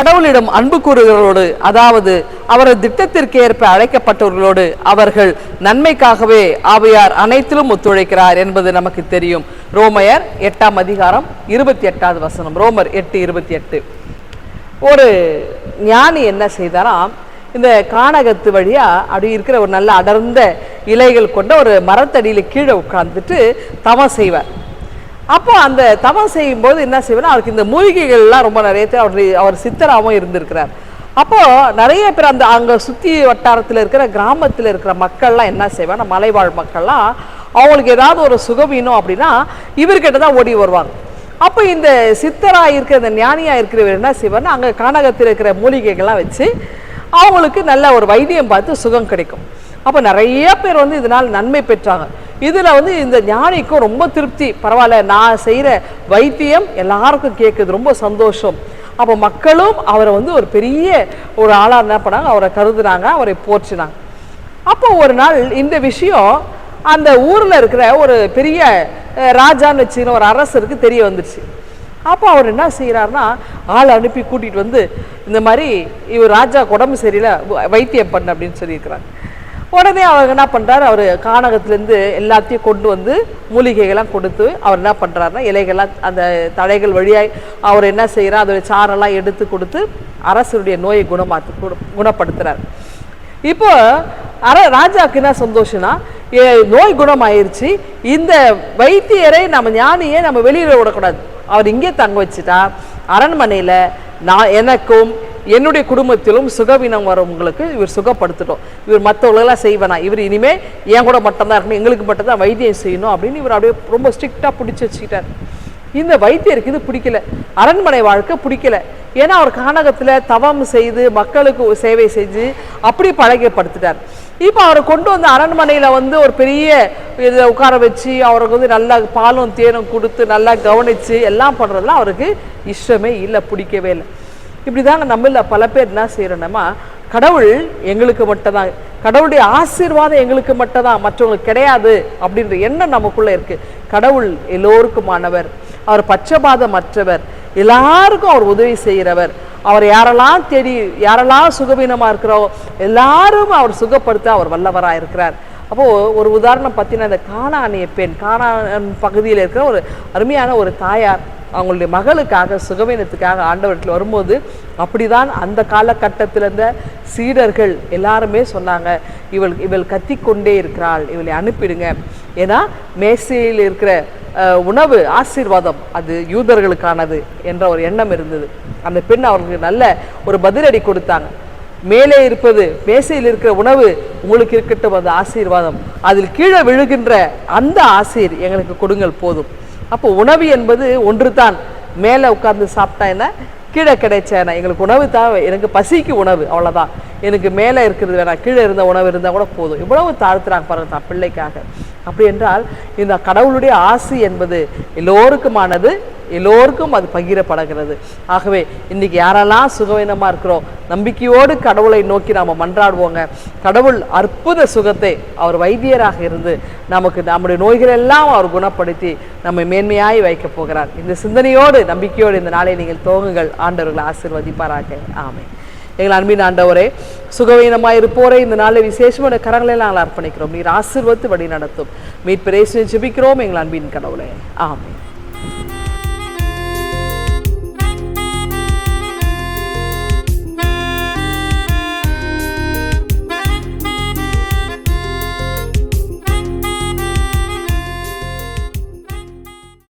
கடவுளிடம் அன்பு கூறுகிறவரோடு அதாவது அவரது திட்டத்திற்கு ஏற்ப அழைக்கப்பட்டவர்களோடு அவர்கள் நன்மைக்காகவே ஆவையார் அனைத்திலும் ஒத்துழைக்கிறார் என்பது நமக்கு தெரியும். ரோமையர் எட்டாம் அதிகாரம் இருபத்தி எட்டாவது வசனம். ரோமர் எட்டு இருபத்தி எட்டு. ஒரு ஞானி என்ன செய்தாராம் இந்த கானகத்து வழியாக அப்படி இருக்கிற ஒரு நல்ல அடர்ந்த இலைகள் கொண்ட ஒரு மரத்தடியில் கீழே உட்கார்ந்துட்டு தவம் செய்வார். அப்போ அந்த தவம் செய்யும்போது என்ன செய்வார்னா அவருக்கு இந்த மூலிகைகள்லாம் ரொம்ப நிறைய அவருடைய அவர் அவர் சித்தராகவும் இருந்திருக்கிறார். அப்போ நிறைய பேர் அந்த அங்கே சுற்றி வட்டாரத்தில் இருக்கிற கிராமத்தில் இருக்கிற மக்கள்லாம் என்ன செய்வாங்க மலைவாழ் மக்கள்லாம் அவங்களுக்கு ஏதாவது ஒரு சுகவீனம் அப்படின்னா இவர்கிட்ட தான் ஓடி வருவாங்க. அப்போ இந்த சித்தராக இருக்கிற இந்த ஞானியாக இருக்கிறவர் என்ன செய்வார்னா அங்கே கானகத்தில் இருக்கிற மூலிகைகள்லாம் வச்சு அவங்களுக்கு நல்ல ஒரு வைத்தியம் பார்த்து சுகம் கிடைக்கும். அப்போ நிறைய பேர் வந்து இதனால் நன்மை பெற்றாங்க. இதில் வந்து இந்த ஞானிக்கும் ரொம்ப திருப்தி. பரவாயில்ல நான் செய்கிற வைத்தியம் எல்லாருக்கும் கேட்குது ரொம்ப சந்தோஷம். அப்போ மக்களும் அவரை வந்து ஒரு பெரிய ஒரு ஆளாக என்ன பண்ணாங்க? அவரை கருதுனாங்க அவரை போற்றினாங்க. அப்போ ஒரு நாள் இந்த விஷயம் அந்த ஊரில் இருக்கிற ஒரு பெரிய ராஜான்னு வச்சுக்கிற ஒரு அரசருக்கு தெரிய வந்துருச்சு. அப்போ அவர் என்ன செய்கிறாருன்னா ஆள் அனுப்பி கூட்டிகிட்டு வந்து இந்த மாதிரி இவர் ராஜா உடம்பு சரியில்லை வ- வைத்தியம் பண்ணு அப்படின்னு சொல்லியிருக்கிறாங்க உடனே அவர் என்ன பண்ணுறாரு அவர் கானகத்துலேருந்து எல்லாத்தையும் கொண்டு வந்து மூலிகைகள்லாம் கொடுத்து அவர் என்ன பண்ணுறாருன்னா இலைகள்லாம் அந்த தழைகள் வழியாக அவர் என்ன செய்கிறார் அதோடைய சாரெல்லாம் எடுத்து கொடுத்து அரசருடைய நோயை குணமாத்து குண- குணப்படுத்துறார். இப்போ அர ராஜாவுக்கு என்ன சந்தோஷம்னா ஏ, நோய் குணமாயிருச்சு. இந்த வைத்தியரை நம்ம ஞானியை நம்ம வெளியில் விடக்கூடாது. அவர் இங்கே தங்க வச்சுட்டா அரண்மனையில் நான் எனக்கும் என்னுடைய குடும்பத்திலும் சுகவீனம் வரவங்களுக்கு இவர் சுகப்படுத்திட்டோம். இவர் மற்றவங்களெல்லாம் செய்வேனா இவர் இனிமே என் கூட மட்டும்தான் இருக்கணும் எங்களுக்கு மட்டும்தான் வைத்தியம் செய்யணும் அப்படின்னு இவர் அப்படியே ரொம்ப ஸ்ட்ரிக்டாக பிடிச்சி வச்சுக்கிட்டார். இந்த வைத்தியருக்கு இது பிடிக்கல. அரண்மனை வாழ்க்கை பிடிக்கல. ஏன்னா அவர் கானகத்தில் தவம் செய்து மக்களுக்கு சேவை செஞ்சு அப்படி பழகப்படுத்திட்டார் இப்போ அவரை கொண்டு வந்து அரண்மனையில் வந்து ஒரு பெரிய இதை உட்கார வச்சு அவருக்கு வந்து நல்லா பாலும் தேனும் கொடுத்து நல்லா கவனித்து எல்லாம் பண்ணுறதுலாம் அவருக்கு இஷ்டமே இல்லை பிடிக்கவே இல்லை. இப்படி தாங்க நம்மள பல பேர் என்ன செய்கிறோம்னா கடவுள் எங்களுக்கு மட்டும்தான். கடவுளுடைய ஆசீர்வாதம் எங்களுக்கு மட்டும்தான் மற்றவங்களுக்கு கிடையாது அப்படின்ற எண்ணம் நமக்குள்ளே இருக்குது கடவுள் எல்லோருக்குமானவர். அவர் பட்சபாதமற்றவர். எல்லாருக்கும் அவர் உதவி செய்கிறவர் அவர் யாரெல்லாம் தேடி யாரெல்லாம் சுகவீனமாக இருக்கிறோ எல்லாரும் அவர் சுகப்படுத்த அவர் வல்லவராக இருக்கிறார் அப்போது ஒரு உதாரணம் பார்த்தீங்கன்னா இந்த காணானிய பெண் காணான் பகுதியில் இருக்கிற ஒரு அருமையான ஒரு தாயார் அவங்களுடைய மகளுக்காக சுகவீனத்துக்காக ஆண்டவரத்தில் வரும்போது அப்படிதான் அந்த காலகட்டத்தில் இருந்த சீடர்கள் எல்லாருமே சொன்னாங்க இவள் இவள் கத்திக்கொண்டே இருக்கிறாள் இவளை அனுப்பிடுங்க. ஏன்னா மேசையில் இருக்கிற உணவு ஆசீர்வாதம் அது யூதர்களுக்கானது என்ற ஒரு எண்ணம் இருந்தது. அந்த பெண் அவர்களுக்கு நல்ல ஒரு பதிலடி கொடுத்தாங்க. மேலே இருப்பது மேசையில் இருக்கிற உணவு உங்களுக்கு இருக்கட்டும் அந்த ஆசீர்வாதம். அதில் கீழே விழுகின்ற அந்த ஆசீர் எங்களுக்கு கொடுங்கள் போதும். அப்போ உணவு என்பது ஒன்று தான் மேலே உட்கார்ந்து சாப்பிட்டா என்ன? கீழே கிடைச்ச எங்களுக்கு உணவு தேவை. எனக்கு பசிக்கு உணவு அவ்வளோதான் எனக்கு மேலே இருக்கிறது வேணாம் கீழே இருந்த உணவு இருந்தால் கூட போதும். இவ்வளவு தாழ்த்துறாங்க பாருங்க தான் பிள்ளைக்காக. அப்படி என்றால் இந்த கடவுளுடைய ஆசி என்பது எல்லோருக்குமானது எல்லோருக்கும் அது பகிரப்படுகிறது. ஆகவே இன்னைக்கு யாரெல்லாம் சுகவீனமாக இருக்கிறோம் நம்பிக்கையோடு கடவுளை நோக்கி நாம மன்றாடுவோங்க. கடவுள் அற்புத சுகத்தை அவர் வைத்தியராக இருந்து நமக்கு நம்முடைய நோய்கள் எல்லாம் அவர் குணப்படுத்தி நம்மை மேன்மையாய் வைக்கப் போகிறார். இந்த சிந்தனையோடு நம்பிக்கையோடு இந்த நாளை நீங்கள் துவங்குங்கள். ஆண்டவர்களை ஆசிர்வதிப்பாராக. ஆமை எங்கள் அன்பின் ஆண்டவரே சுகவீனமாக இருப்போரை இந்த நாளில் விசேஷமான கரங்களை நாங்கள் அர்ப்பணிக்கிறோம். நீர் ஆசீர்வத்து வழி நடத்தும் மீட்பிரேசனை ஜெபிக்கிறோம் எங்கள் அன்பின் கடவுளே. ஆமை